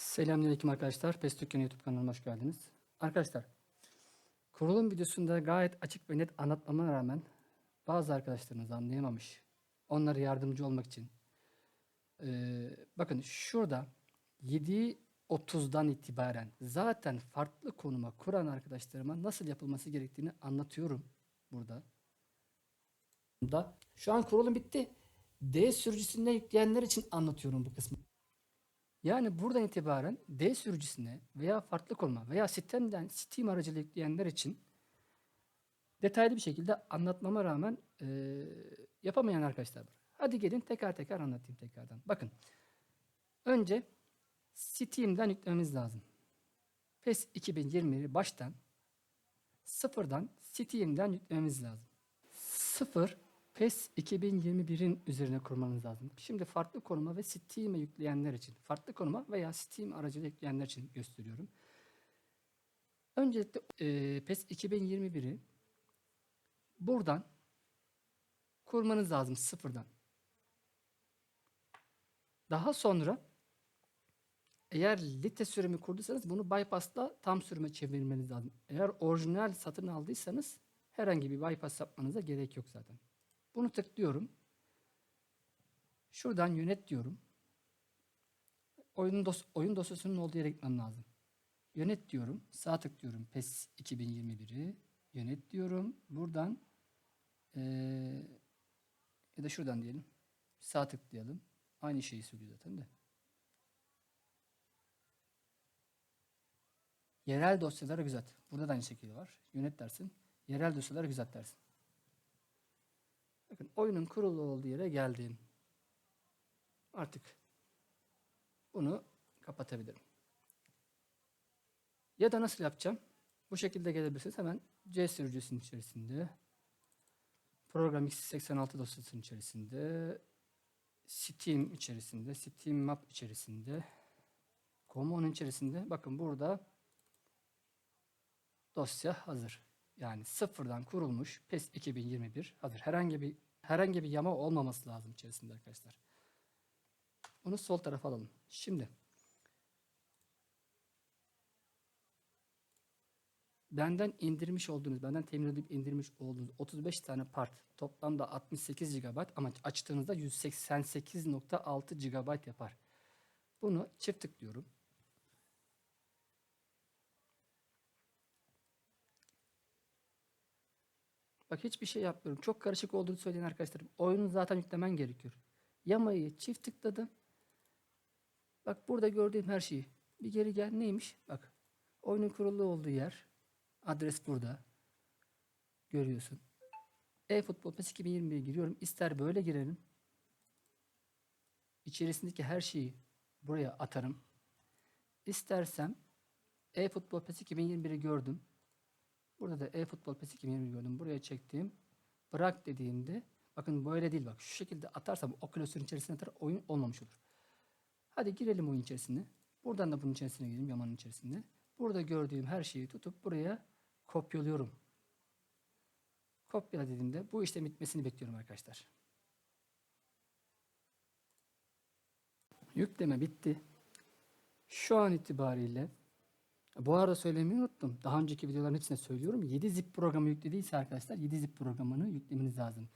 Selamünaleyküm arkadaşlar. PES YouTube kanalıma hoş geldiniz. Arkadaşlar, kurulum videosunda gayet açık ve net anlatmama rağmen bazı arkadaşlarınız anlayamamış. Onlara yardımcı olmak için. Ee, bakın şurada 7.30'dan itibaren zaten farklı konuma kuran arkadaşlarıma nasıl yapılması gerektiğini anlatıyorum burada. Da şu an kurulum bitti. D sürücüsüne yükleyenler için anlatıyorum bu kısmı. Yani buradan itibaren D sürücüsüne veya farklı konuma veya sistemden Steam aracılığıyla yükleyenler için detaylı bir şekilde anlatmama rağmen eee, yapamayan arkadaşlar var. Hadi gelin teker teker anlatayım tekrardan. Bakın. Önce Steam'den yüklememiz lazım. PES 2021'i baştan sıfırdan Steam'den yüklememiz lazım. Sıfır PES 2021'in üzerine kurmanız lazım. Şimdi farklı konuma ve Steam'e yükleyenler için, farklı konuma veya Steam aracılığıyla yükleyenler için gösteriyorum. Öncelikle e, PES 2021'i buradan kurmanız lazım sıfırdan. Daha sonra eğer lite sürümü kurduysanız bunu bypass'la tam sürüme çevirmeniz lazım. Eğer orijinal satın aldıysanız herhangi bir bypass yapmanıza gerek yok zaten. Bunu tıklıyorum. Şuradan yönet diyorum. Oyun, dos oyun dosyasının olduğu yere gitmem lazım. Yönet diyorum. Sağ tıklıyorum. PES 2021'i. Yönet diyorum. Buradan eee, ya da şuradan diyelim. Sağ tıklayalım. Aynı şeyi söylüyor zaten de. Yerel dosyaları güzel. Burada da aynı şekilde var. Yönet dersin. Yerel dosyaları güzel dersin. Bakın oyunun kurulu olduğu yere geldim. Artık bunu kapatabilirim. Ya da nasıl yapacağım? Bu şekilde gelebilirsiniz. Hemen C sürücüsünün içerisinde program x86 dosyasının içerisinde Steam içerisinde, Steam Map içerisinde Common içerisinde bakın burada dosya hazır. Yani sıfırdan kurulmuş PES 2021 hazır. Herhangi bir herhangi bir yama olmaması lazım içerisinde arkadaşlar. Bunu sol tarafa alalım. Şimdi benden indirmiş olduğunuz, benden temin edip indirmiş olduğunuz 35 tane part toplamda 68 GB ama açtığınızda 188.6 GB yapar. Bunu çift tıklıyorum. Bak hiçbir şey yapmıyorum. Çok karışık olduğunu söyleyen arkadaşlarım. Oyunu zaten yüklemen gerekiyor. Yamayı çift tıkladım. Bak burada gördüğüm her şeyi. Bir geri gel neymiş? Bak oyunun kurulu olduğu yer. Adres burada. Görüyorsun. E-Futbol PES 2021'e giriyorum. İster böyle girelim. İçerisindeki her şeyi buraya atarım. İstersem E-Futbol PES 2021'i gördüm. Burada da e-futbol PES 2020 gördüm. Buraya çektim. Bırak dediğimde bakın böyle değil bak. Şu şekilde atarsam o klasörün içerisine atar oyun olmamış olur. Hadi girelim oyun içerisine. Buradan da bunun içerisine girelim yamanın içerisinde. Burada gördüğüm her şeyi tutup buraya kopyalıyorum. Kopyala dediğimde bu işlem bitmesini bekliyorum arkadaşlar. Yükleme bitti. Şu an itibariyle bu arada söylemeyi unuttum. Daha önceki videoların hepsine söylüyorum. 7 zip programı yüklediyse arkadaşlar 7 zip programını yüklemeniz lazım.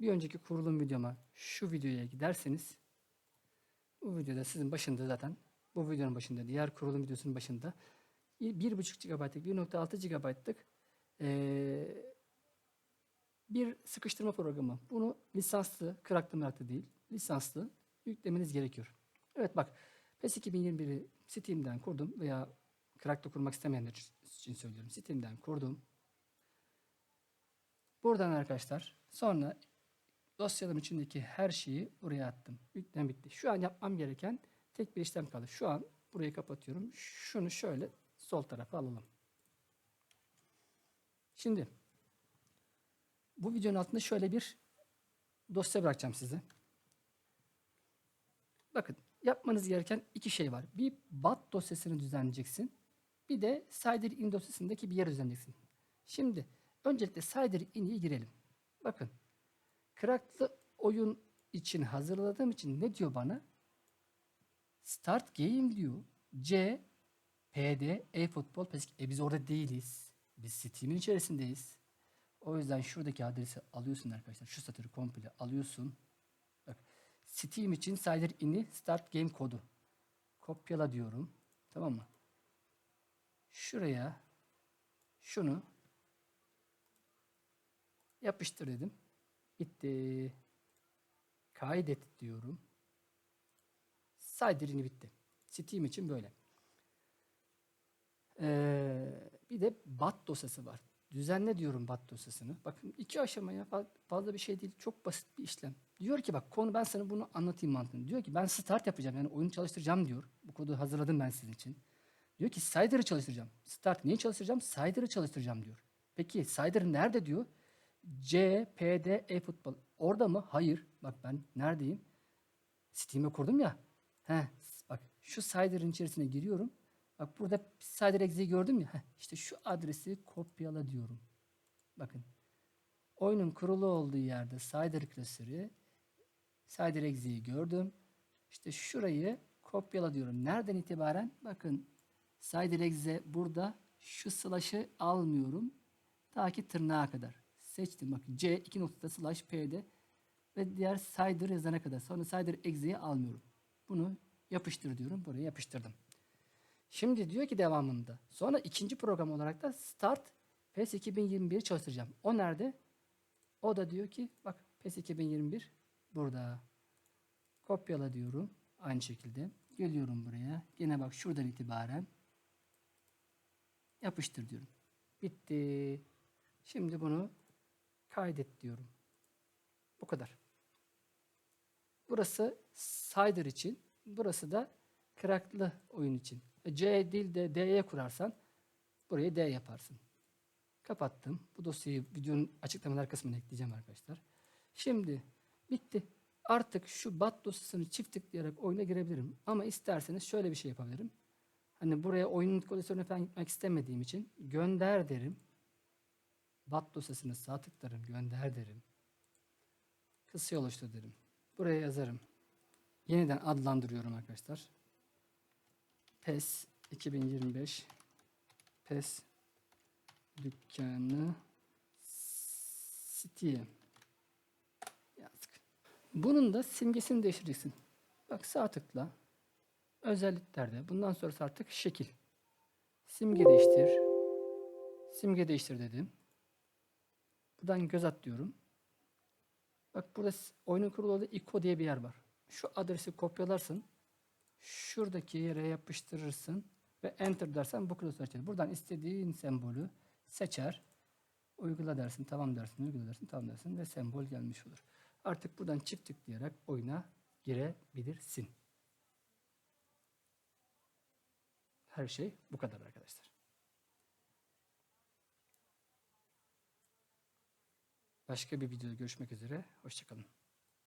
Bir önceki kurulum videoma şu videoya giderseniz bu videoda sizin başında zaten bu videonun başında diğer kurulum videosunun başında 1.5 GB'lık 1.6 GB'lık ee, bir sıkıştırma programı. Bunu lisanslı, kıraklı meraklı değil, lisanslı yüklemeniz gerekiyor. Evet bak PES 2021'i Steam'den kurdum veya Crack'ta kurmak istemeyenler için söylüyorum. Steam'den kurdum. Buradan arkadaşlar sonra dosyalarım içindeki her şeyi buraya attım. Yüklem bitti. Şu an yapmam gereken tek bir işlem kaldı. Şu an burayı kapatıyorum. Şunu şöyle sol tarafa alalım. Şimdi bu videonun altında şöyle bir dosya bırakacağım size. Bakın yapmanız gereken iki şey var. Bir bat dosyasını düzenleyeceksin. Bir de Cider in dosyasındaki bir yer düzenleyeceksin. Şimdi öncelikle Cider in'i girelim. Bakın. Cracklı oyun için hazırladığım için ne diyor bana? Start game diyor. C PD e-futbol PES E biz orada değiliz. Biz Steam'in içerisindeyiz. O yüzden şuradaki adresi alıyorsun arkadaşlar. Şu satırı komple alıyorsun. Bak Steam için Cider ini start game kodu. Kopyala diyorum. Tamam mı? Şuraya şunu yapıştır dedim. Bitti. Kaydet diyorum. Cider ini bitti. Steam için böyle. Ee, bir de bat dosyası var. Düzenle diyorum bat dosyasını. Bakın iki aşamaya fa- fazla bir şey değil. Çok basit bir işlem. Diyor ki bak konu ben sana bunu anlatayım mantığını. Diyor ki ben start yapacağım yani oyunu çalıştıracağım diyor. Bu kodu hazırladım ben sizin için. Diyor ki Cider'ı çalıştıracağım. Start neyi çalıştıracağım? Cider'ı çalıştıracağım diyor. Peki Cider nerede diyor? C, P, D, E futbol. Orada mı? Hayır. Bak ben neredeyim? Steam'e kurdum ya. He, bak şu Cider'ın içerisine giriyorum. Bak burada Cider Exe'yi gördüm ya. Heh, işte şu adresi kopyala diyorum. Bakın. Oyunun kurulu olduğu yerde Cider klasörü Cider Exe'yi gördüm. İşte şurayı kopyala diyorum. Nereden itibaren? Bakın Cider Exe burada şu slash'ı almıyorum. Ta ki tırnağa kadar. Seçtim bakın. C 2 noktada slash P'de ve diğer Cider yazana kadar. Sonra Cider Exe'yi almıyorum. Bunu yapıştır diyorum. Buraya yapıştırdım. Şimdi diyor ki devamında. Sonra ikinci program olarak da Start PES 2021 çalıştıracağım. O nerede? O da diyor ki bak PES 2021 burada. Kopyala diyorum. Aynı şekilde. Geliyorum buraya. Yine bak şuradan itibaren yapıştır diyorum. Bitti. Şimdi bunu kaydet diyorum. Bu kadar. Burası Cider için. Burası da Kraklı oyun için. E, C değil de D'ye kurarsan burayı D yaparsın. Kapattım. Bu dosyayı videonun açıklamalar kısmına ekleyeceğim arkadaşlar. Şimdi bitti. Artık şu bat dosyasını çift tıklayarak oyuna girebilirim. Ama isterseniz şöyle bir şey yapabilirim. Hani buraya oyunun koleksiyonuna falan gitmek istemediğim için gönder derim. Bat dosyasını sağ tıklarım, gönder derim. Kısya oluştur derim. Buraya yazarım. Yeniden adlandırıyorum arkadaşlar. PES 2025 PES dükkanı Steam yazdık. Bunun da simgesini değiştireceksin. Bak sağ tıkla. Özelliklerde. Bundan sonrası artık şekil. Simge değiştir. Simge değiştir dedim. Buradan göz at diyorum. Bak burada oyunun kurulu olduğu ICO diye bir yer var. Şu adresi kopyalarsın. Şuradaki yere yapıştırırsın ve enter dersen bu klasör açılır. Buradan istediğin sembolü seçer. Uygula dersin, tamam dersin, uygula dersin, tamam dersin ve sembol gelmiş olur. Artık buradan çift tıklayarak oyuna girebilirsin. Her şey bu kadar arkadaşlar. Başka bir videoda görüşmek üzere. Hoşçakalın.